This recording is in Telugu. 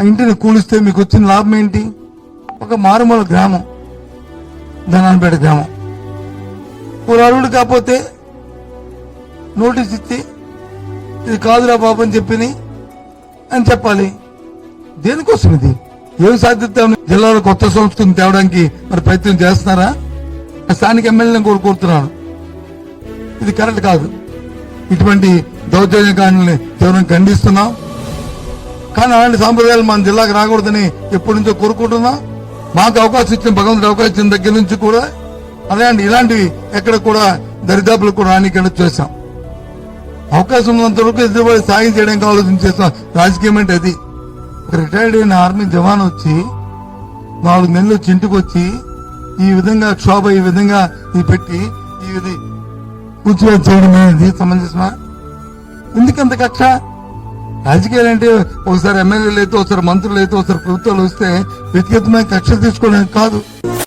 ఆ ఇంటిని కూలిస్తే మీకు వచ్చిన లాభం ఏంటి? ఒక మారుమూల గ్రామం. ధనాన్పేట గ్రామం. ఒక కాకపోతే నోటీస్ ఇచ్చి ఇది కాదురా బాబు అని చెప్పి అని చెప్పాలి. దేనికోసం ఇది ఏం సాధ్యత జిల్లాలో కొత్త సంస్కృతిని తేవడానికి మరి ప్రయత్నం చేస్తున్నారా? స్థానిక ఎమ్మెల్యేలను కూడా కోరుతున్నాను. ఇది కరెక్ట్ కాదు. ఇటువంటి దౌర్జన్యకాండల్ని తీవ్రంగా ఖండిస్తున్నాం. కానీ అలాంటి సాంప్రదాయాలు మన జిల్లాకు రాకూడదని ఎప్పటి నుంచో కోరుకుంటున్నా. మాకు అవకాశం ఇచ్చిన భగవంతుడు అవకాశం ఇచ్చిన దగ్గర నుంచి కూడా అలాంటి ఇలాంటివి ఎక్కడ కూడా దరిదాపులకు కూడా రానికుండా చేశాం. అవకాశం ఉన్నంత వరకు ఎదురుబడి సాయం చేయడానికి ఆలోచన చేస్తాం. రాజకీయం అంటే అది. రిటైర్డ్ అయిన ఆర్మీ జవాన్ వచ్చి నాలుగు నెలలు చింటికి వచ్చి ఈ విధంగా క్షోభ ఈ విధంగా ఇది పెట్టి ఈ కూర్చోవడం చేయడం అనేది సమంజసమా ఎందుకంత కక్ష? రాజకీయాలు అంటే ఒకసారి ఎమ్మెల్యేలు అయితే ఒకసారి మంత్రులు అయితే ఒకసారి ప్రభుత్వాలు వస్తే వ్యక్తిగతమైన కక్ష తీసుకోవడానికి కాదు.